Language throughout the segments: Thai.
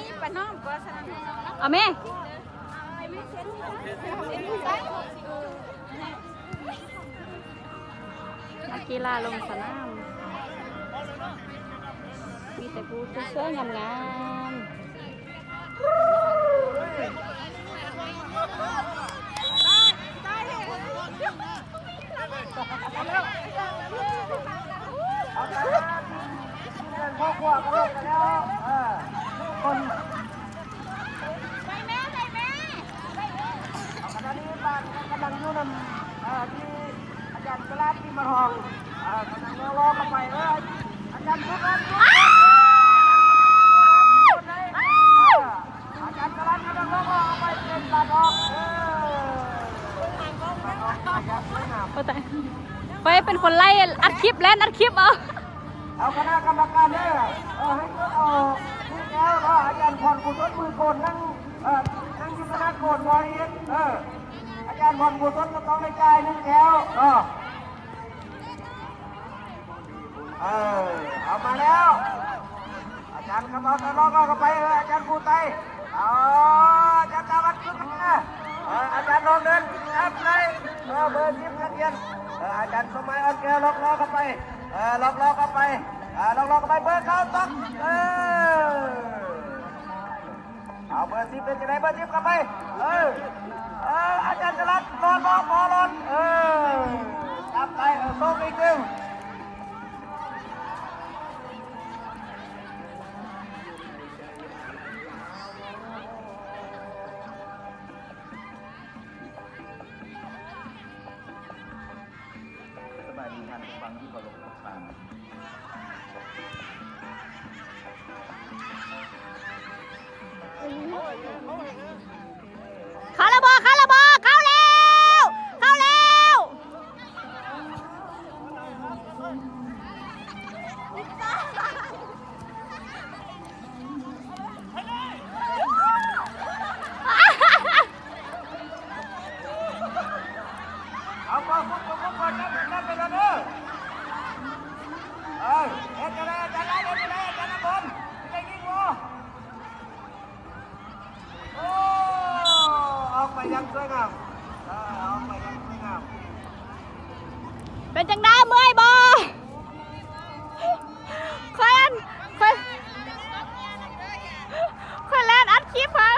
นี้ปะน้องก็สนับสนุนเอาแม่นักกีฬาลงสนาม มีแต่ผู้สวยๆงามๆไป กุศลมือโกนนั่งเอ่อนั่งยู่คณะโกนบริเวณเอออาจารย์พรกุศลก็ต้องได้จ่ายนึงแถวเออเออเอามาแล้ว อาจารย์กำลังจะลอกเข้าไปเอออาจารย์กูไตเอาอาจารย์ตาวัดขึ้นมาเอออาจารย์ลองเดินอัพเลยเออเบอร์สิบนักเรียนเอออาจารย์สมัยอ่อนแก้วล็อกล้อเข้าไปเออล็อกล้อเข้าไปเออล็อกล้อเข้าไปเบอร์เก้าต้องเออเอาเบอร์ สิบเป็นยังไงเบอร์สิบเข้าไป เออ เอออาจารย์จะรัดรอนบอนรอนรอนเออจับไปเออโซ่อีกหนึ่ง เป็นจังได้เมื่อยบอคอยอันคอยคอยแลนอัดคลิปค่ะ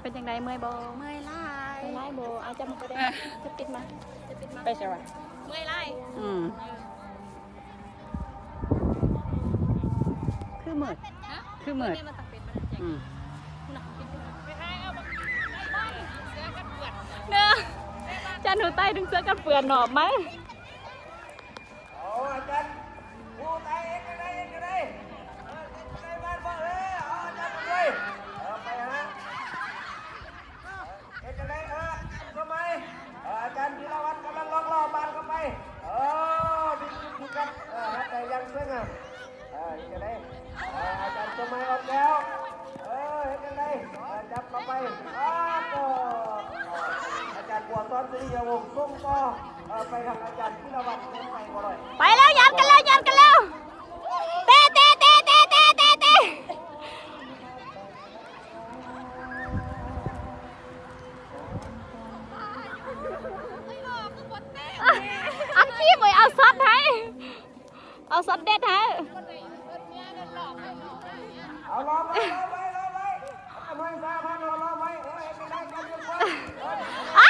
เป็นจังไดเมื่อยบอเมื่อยไล่เมื่อยไล่บออาจจะมาก็ได้จะปิดมาจะปิดมาไปใช่ไหมเมื่อยไล่อืมคือเหมือดฮะคือเหมือดเนี่ยมันตักเป็นมันแจกอืม คุณน่ะกินด้วยไปทายเอาบักบ้านเสือกันเปื่อน เนื้อจันหนูใต้ดึงเสื้อกันเปื่อนหนอบไหม เอาซอสเด็ดให้เอาล้อไว้ล้อไว้ล้อไว้เอาไว้ซาพันเอาล้อไว้เออไม่ได้กันยังไงอ้าย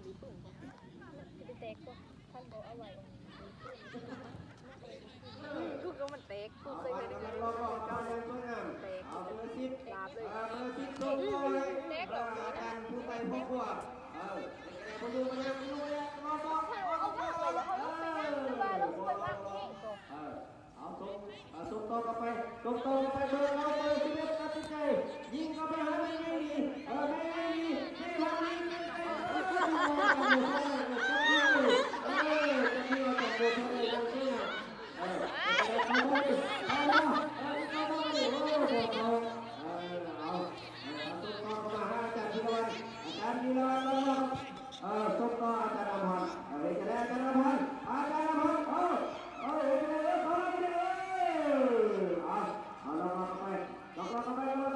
มันดีปืนมันจะแตกก็ท่านบอกเอาไว้กูก็มันเตกกูเคยเคยได้ยินเตกเอาเบอร์สิบลาบเลยเบอร์สิบตรงเลยเตกอาการผู้ไปพวกพวกเออไปดูไปดูมาดูเนี่ยมาดูเอาข้าวไปแล้วเขาลุกไปเออเหรือว่าลุกไปนั่งนี่เอาส่งส่งต่อไปส่งต่อไปเบอร์เราเบอร์ Amen.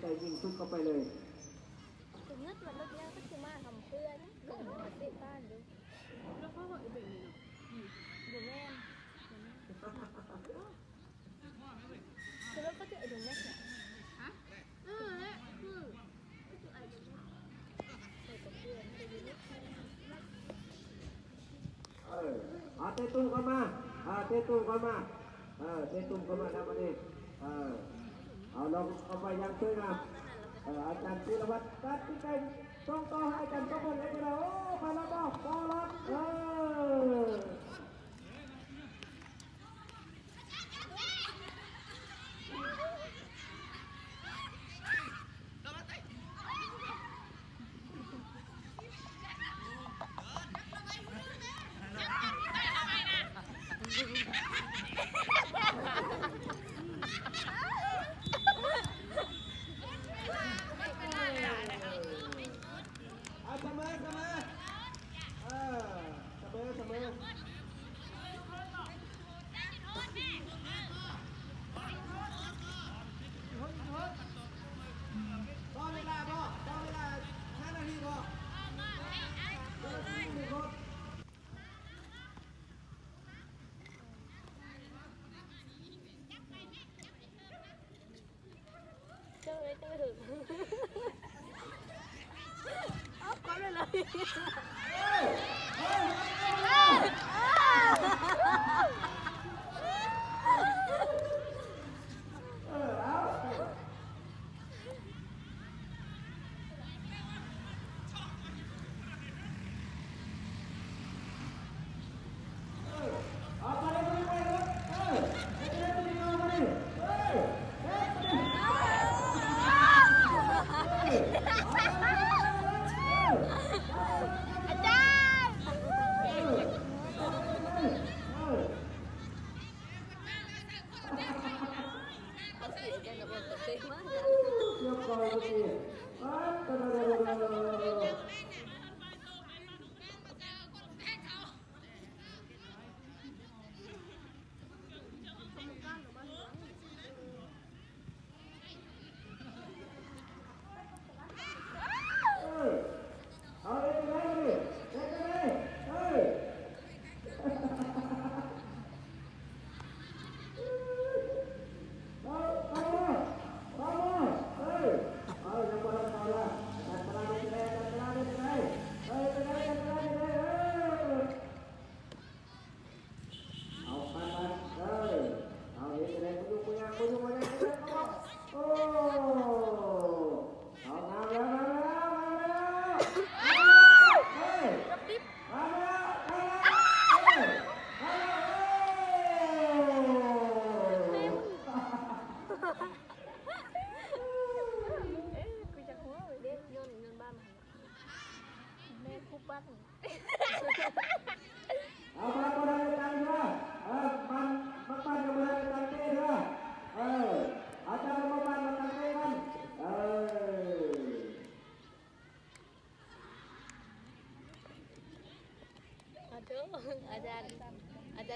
ใจยิงทุกเข้าไปเลยถึงเงือกมันลดยากก็คือมาทำเพื่อนติดบ้านแล้วเขาบอกอีเดูแม่แล้วก็จะดูแม่เนี่ยฮะอือเนี่คือก็จะไอ้ดูแม่ไกเพื่อนไมเออาเตตุ้มเข้ามาอาเตตุ้มเข้ามาเออเตตุ้มเข้ามาทำอะไรเออ เอาลงเอาไปยังช่วนงาอาจารย์ธีรวัตรตัดที่เก่งต้องต่อให้อาจารย์ก็องบเลยู่แล้วโอ้พาราบอกบอลเออ เอาก้อนเลยเลย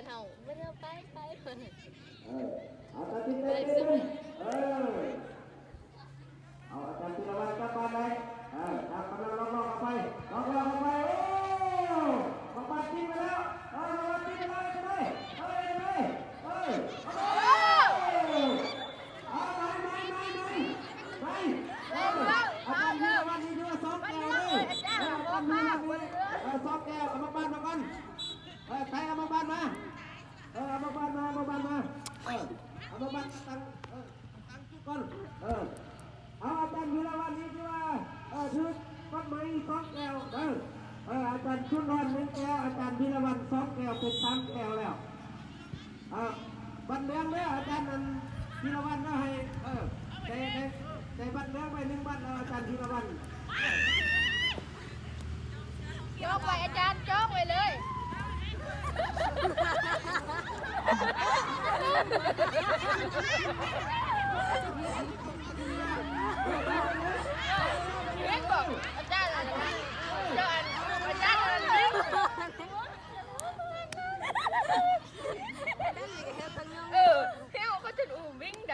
看，我们ได้เอาไปไแอวแล้วอ่าบันเลี้ยงเลยอาจารย์นั้นพิรวันก็ให้เออในในในบันเลี้ยงไปหนึ่งบันแล้อาจารย์พิรวันยกไปอาจารย์ยกไปเลย